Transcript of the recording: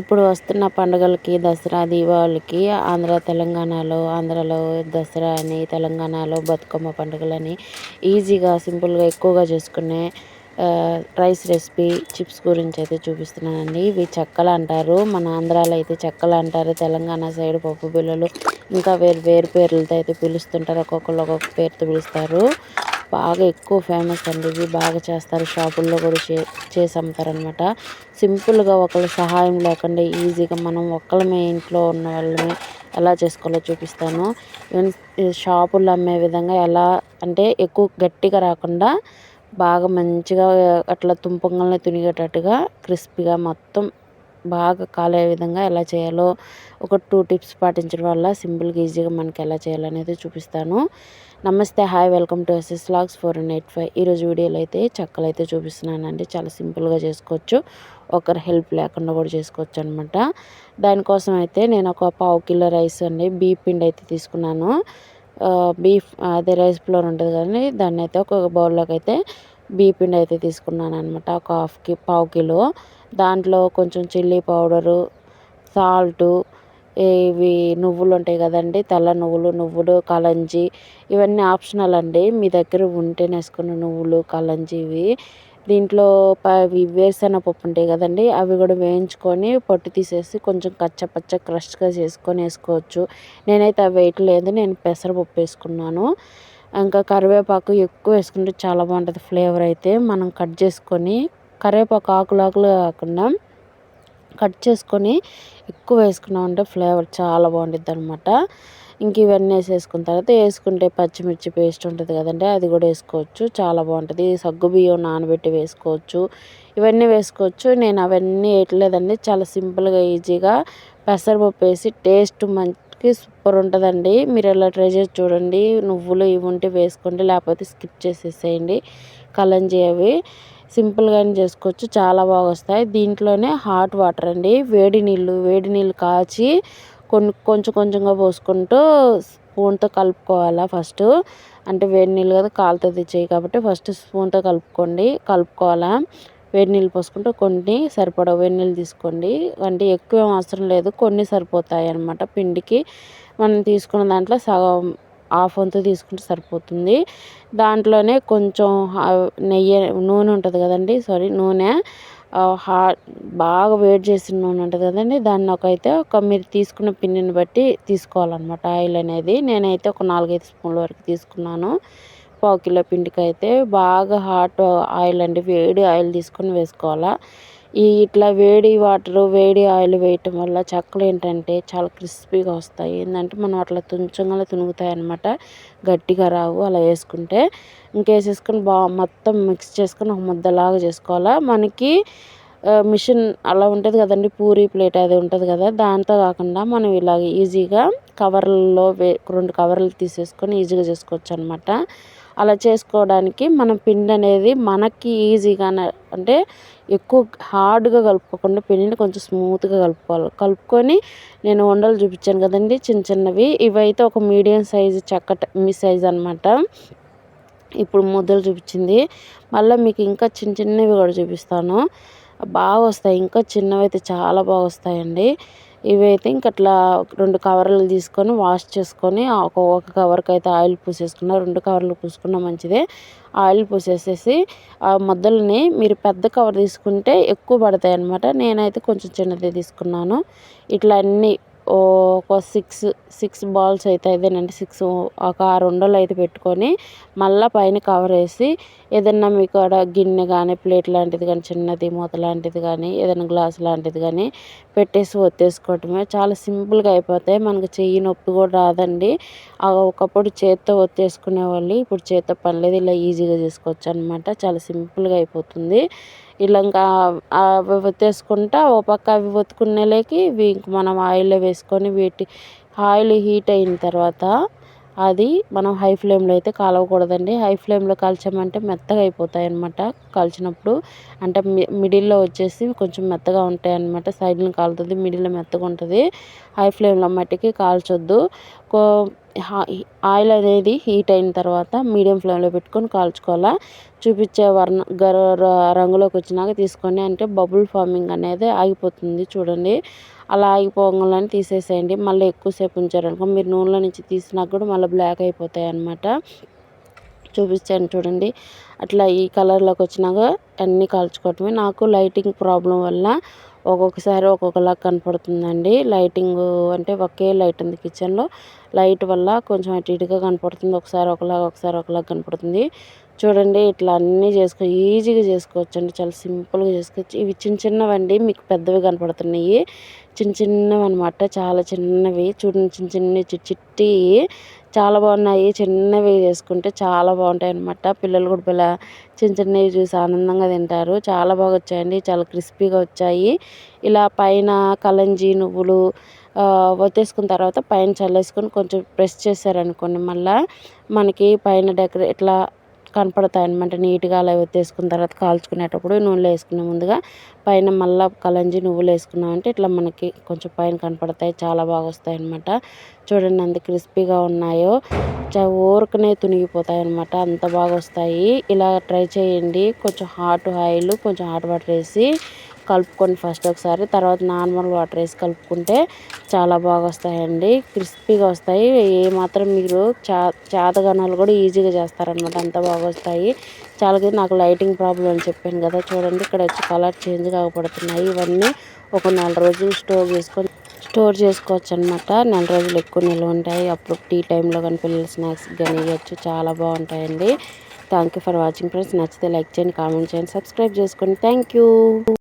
ఇప్పుడు వస్తున్న పండుగలకి దసరా దీపావళికి ఆంధ్ర తెలంగాణలో ఆంధ్రలో దసరా అని తెలంగాణలో బతుకమ్మ పండుగలని ఈజీగా సింపుల్గా ఎక్కువగా చేసుకునే రైస్ రెసిపీ చిప్స్ గురించి అయితే చూపిస్తున్నానండి. ఇవి చెక్కలు అంటారు. మన ఆంధ్రాలో అయితే చెక్కలు అంటారు. తెలంగాణ సైడ్ పప్పు బిళ్ళలు ఇంకా వేరు వేరు పేర్లతో అయితే పిలుస్తుంటారు. ఒక్కొక్కరు ఒక్కొక్క పేరుతో పిలుస్తారు. బాగా ఎక్కువ ఫేమస్ అండి. ఇవి బాగా చేస్తారు. షాపుల్లో కూడా చే చేసి అమ్ముతారనమాట సింపుల్గా ఒకళ్ళ సహాయం లేకుండా ఈజీగా మనం ఒక్కళ్ళమే ఇంట్లో ఉన్న వాళ్ళని ఎలా చేసుకోవాలో చూపిస్తాను. ఈవెన్ షాపుల్లో అమ్మే విధంగా ఎలా అంటే ఎక్కువ గట్టిగా రాకుండా బాగా మంచిగా అట్లా తుంపంగానే తునిగేటట్టుగా క్రిస్పీగా మొత్తం బాగా కాలే విధంగా ఎలా చేయాలో ఒక టూ టిప్స్ పాటించడం వల్ల సింపుల్గా ఈజీగా మనకి ఎలా చేయాలనేది చూపిస్తాను. నమస్తే hi welcome to SS logs four and eight five ఈరోజు వీడియోలో అయితే చెక్కలు అయితే చూపిస్తున్నానండి. చాలా సింపుల్గా చేసుకోవచ్చు. ఒకరి హెల్ప్ లేకుండా కూడా చేసుకోవచ్చు అనమాట దానికోసం అయితే నేను ఒక పావు కిలో రైస్ అండి బీఫ్ పిండి అయితే తీసుకున్నాను. బీఫ్ అదే రైస్ ఫ్లోర్ ఉంటుంది కానీ దాన్ని అయితే ఒక బౌల్లోకి అయితే బీ పిండి అయితే తీసుకున్నాను అనమాట ఒక హాఫ్కి పావు కిలో. దాంట్లో కొంచెం చిల్లీ పౌడరు సాల్టు ఇవి నువ్వులు ఉంటాయి కదండి తెల్ల నువ్వులు నువ్వులు కలంజి ఇవన్నీ ఆప్షనల్ అండి. మీ దగ్గర ఉంటే వేసుకున్న నువ్వులు కలంజి ఇవి. దీంట్లో అవి వేరుశెనగపప్పు ఉంటాయి కదండి అవి కూడా వేయించుకొని పొట్టు తీసేసి కొంచెం కచ్చపచ్చ క్రష్గా చేసుకొని వేసుకోవచ్చు. నేనైతే అవి వేయట్లేదు నేను పెసరపప్పు వేసుకున్నాను. ఇంకా కరివేపాకు ఎక్కువ వేసుకుంటే చాలా బాగుంటుంది ఫ్లేవర్ అయితే. మనం కట్ చేసుకొని కరివేపాకు ఆకులు ఆకులు కాకుండా కట్ చేసుకొని ఎక్కువ వేసుకున్నామంటే ఫ్లేవర్ చాలా బాగుంటుంది అనమాట ఇంక ఇవన్నీ వేసేసుకున్న తర్వాత వేసుకుంటే పచ్చిమిర్చి పేస్ట్ ఉంటుంది కదండి అది కూడా వేసుకోవచ్చు. చాలా బాగుంటుంది. సగ్గు బియ్యం నానబెట్టి వేసుకోవచ్చు. ఇవన్నీ వేసుకోవచ్చు. నేను అవన్నీ వేయట్లేదండి. చాలా సింపుల్గా ఈజీగా పెసరపప్పు వేసి టేస్ట్ మంచి సూపర్ ఉంటుందండి. మీరు ఎలా ట్రై చేసి చూడండి. నువ్వులు ఇవి ఉంటే వేసుకోండి. లేకపోతే స్కిప్ చేసేసేయండి. కలంజీ అవి. సింపుల్గానే చేసుకోవచ్చు. చాలా బాగా వస్తాయి దీంట్లోనే హాట్ వాటర్ అండి. వేడి నీళ్ళు వేడి నీళ్ళు కాచి కొన్ని కొంచెం కొంచెంగా పోసుకుంటూ స్పూన్తో కలుపుకోవాలా ఫస్ట్. అంటే వేడి నీళ్ళు కదా కాలుతుంది చేయి కాబట్టి ఫస్ట్ స్పూన్తో కలుపుకోండి. కలుపుకోవాలా. వేడి నీళ్ళు పోసుకుంటూ కొన్ని సరిపడా వేడి నీళ్ళు తీసుకోండి. అంటే ఎక్కువ అవసరం లేదు. కొన్ని సరిపోతాయి అన్నమాట పిండికి. మనం తీసుకున్న దాంట్లో సగం హాఫ్ వంతు తీసుకుంటే సరిపోతుంది. దాంట్లోనే కొంచెం నెయ్యి నూనె ఉంటుంది కదండి సారీ నూనె హాట్ బాగా వేడి చేసిన నూనె ఉంటుంది కదండి దాన్ని ఒక అయితే ఒక మీరు తీసుకున్న పిండిని బట్టి తీసుకోవాలన్నమాట ఆయిల్ అనేది. నేనైతే ఒక నాలుగైదు స్పూన్ల వరకు తీసుకున్నాను. పావు కిలో పిండికి అయితే బాగా హాట్ ఆయిల్ అండి వేడి ఆయిల్ తీసుకొని వేసుకోవాలా. ఈ ఇట్లా వేడి వాటర్ వేడి ఆయిల్ వేయటం వల్ల చెక్కలు ఏంటంటే చాలా క్రిస్పీగా వస్తాయి. ఏంటంటే మనం అట్లా తుంచంగా తునుగుతాయి అనమాట గట్టిగా రావు అలా వేసుకుంటే. ఇంకేసేసుకొని బాగా మొత్తం మిక్స్ చేసుకొని ఒక ముద్దలాగా చేసుకోవాలా. మనకి మిషన్ అలా ఉంటుంది కదండి పూరి ప్లేట్ అది ఉంటుంది కదా దాంతో కాకుండా మనం ఇలాగ ఈజీగా కవర్లలో వే రెండు కవర్లు తీసేసుకొని ఈజీగా చేసుకోవచ్చు అనమాట అలా చేసుకోవడానికి మనం పిండి అనేది మనకి ఈజీగా అంటే ఎక్కువ హార్డ్గా కలుపుకోకుండా పిండిని కొంచెం స్మూత్గా కలుపుకోవాలి. కలుపుకొని నేను వండలు చూపించాను కదండి చిన్న చిన్నవి. ఇవైతే ఒక మీడియం సైజు చక్కట మీ సైజ్ అనమాట. ఇప్పుడు ముద్దలు చూపించింది. మళ్ళీ మీకు ఇంకా చిన్న చిన్నవి కూడా చూపిస్తాను. బాగా వస్తాయి ఇంకా చిన్నవి అయితే చాలా బాగా వస్తాయండి ఇవైతే ఇంక అట్లా రెండు కవర్లు తీసుకొని వాష్ చేసుకొని ఒక ఒక కవర్కి అయితే ఆయిల్ పూసేసుకున్న రెండు కవర్లు పూసుకున్న మంచిదే. ఆయిల్ పూసేసేసి ఆ ముద్దల్ని మీరు పెద్ద కవర్ తీసుకుంటే ఎక్కువ పడతాయి అన్నమాట నేనైతే కొంచెం చిన్నది తీసుకున్నాను. ఇట్లా అన్నీ ఒక సిక్స్ సిక్స్ బాల్స్ అయితే ఇదేనండి. సిక్స్ ఒక ఆరు ఉండలు అయితే పెట్టుకొని మళ్ళీ పైన కవర్ వేసి ఏదన్నా మీకు అక్కడ గిన్నె కానీ ప్లేట్ లాంటిది కానీ చిన్నది మూత లాంటిది కానీ ఏదైనా గ్లాస్ లాంటిది కానీ పెట్టేసి ఒత్తేసుకోవటమే. చాలా సింపుల్గా అయిపోతాయి. మనకు చెయ్యి నొప్పి కూడా రాదండి. ఒకప్పుడు చేత్తో ఒత్తేసుకునే వాళ్ళు ఇప్పుడు చేత్తో పని లేదు. ఇలా ఈజీగా చేసుకోవచ్చు అనమాట చాలా సింపుల్గా అయిపోతుంది. ఇలా ఇంకా అవి ఒత్తేసుకుంటా ఓ పక్క అవి ఒత్తుకునేలేకి ఇవి మనం ఆయిల్లో వేసుకొని వీటి ఆయిల్ హీట్ అయిన తర్వాత అది మనం హై ఫ్లేమ్లో అయితే కాలవకూడదండి. హై ఫ్లేమ్లో కాల్చామంటే మెత్తగా అయిపోతాయి అనమాట కాల్చినప్పుడు. అంటే మిడిల్లో వచ్చేసి కొంచెం మెత్తగా ఉంటాయి అనమాట సైడ్ని కాలుతుంది మిడిల్లో మెత్తగా ఉంటుంది హై ఫ్లేమ్లో మట్టికి కాల్చొద్దు. ఆయిల్ అనేది హీట్ అయిన తర్వాత మీడియం ఫ్లేమ్లో పెట్టుకొని కాల్చుకోవాలా? చూపించే వర్ణ గర రంగులోకి వచ్చినాక తీసుకోండి. అంటే బబుల్ ఫార్మింగ్ అనేది ఆగిపోతుంది చూడండి. అలా ఆగిపోగానే తీసేసేయండి. మళ్ళీ ఎక్కువసేపు ఉంచారనుకో మీరు నూనెలో నుంచి తీసినాక కూడా మళ్ళీ బ్లాక్ అయిపోతాయి అన్నమాట. చూపించాను చూడండి. అట్లా ఈ కలర్లోకి వచ్చినాక అన్నీ కాల్చుకోవటమే. నాకు లైటింగ్ ప్రాబ్లం వల్ల ఒక్కొక్కసారి ఒక్కొక్కలా కనపడుతుందండి. లైటింగ్ అంటే ఒకే లైట్ ఉంది కిచెన్లో. లైట్ వల్ల కొంచెం అటు ఇటుగా కనపడుతుంది. ఒకసారి ఒకలాగా ఒకసారి ఒకలాగా కనపడుతుంది. చూడండి ఇట్లా అన్నీ చేసుకో ఈజీగా చేసుకోవచ్చండి. చాలా సింపుల్గా చేసుకోవచ్చు. ఇవి చిన్న చిన్నవండి. మీకు పెద్దవి కనపడుతున్నాయి. చిన్న చిన్నవి అనమాట చాలా చిన్నవి. చూడండి చిన్న చిన్న చిట్టి చాలా బాగున్నాయి. చిన్నవి చేసుకుంటే చాలా బాగుంటాయి అనమాట పిల్లలు కూడా పిల్ల చిన్న చిన్నవి చూసి ఆనందంగా తింటారు. చాలా బాగా వచ్చాయండి. చాలా క్రిస్పీగా వచ్చాయి. ఇలా పైన కలంజీ నువ్వులు వతేసుకున్న తర్వాత పైన చల్లేసుకొని కొంచెం ప్రెస్ చేశారనుకోండి మళ్ళీ మనకి పైన డెకరే ఇట్లా కనపడతాయి అనమాట నీట్గా అలా ఎత్తేసుకున్న తర్వాత కాల్చుకునేటప్పుడు నూనెలో వేసుకునే ముందుగా పైన మళ్ళీ కలంజి నువ్వులు వేసుకున్నామంటే ఇట్లా మనకి కొంచెం పైన కనపడతాయి చాలా బాగా వస్తాయి అనమాట చూడండి అంత క్రిస్పీగా ఉన్నాయో. ఊరకనే తునిగిపోతాయి అనమాట అంత బాగా వస్తాయి. ఇలా ట్రై చేయండి. కొంచెం హాట్ ఆయిల్ కొంచెం హాట్ వాటర్ వేసి కలుపుకొని ఫస్ట్ ఒకసారి. తర్వాత నార్మల్ వాటర్ వేసి కలుపుకుంటే చాలా బాగా వస్తాయండి. క్రిస్పీగా వస్తాయి. ఏ మాత్రం మీరు చా చాతగనాలు కూడా ఈజీగా చేస్తారనమాట. అంత బాగా వస్తాయి. చాలా నాకు లైటింగ్ ప్రాబ్లం అని చెప్పాను కదా. చూడండి ఇక్కడ వచ్చి కలర్ చేంజ్ కాకపడుతున్నాయి ఇవన్నీ ఒక నెల రోజులు స్టోర్ చేసుకొని స్టోర్ చేసుకోవచ్చు అనమాట నెల రోజులు ఎక్కువ నిల్వ ఉంటాయి. అప్పుడు టీ టైంలో కానీ పిల్లల స్నాక్స్ కానీ ఇవ్వచ్చు. చాలా బాగుంటాయండి. Thank you for watching friends. నచ్చితే లైక్ చేయండి కామెంట్ చేయండి సబ్స్క్రైబ్ చేసుకోండి. Thank you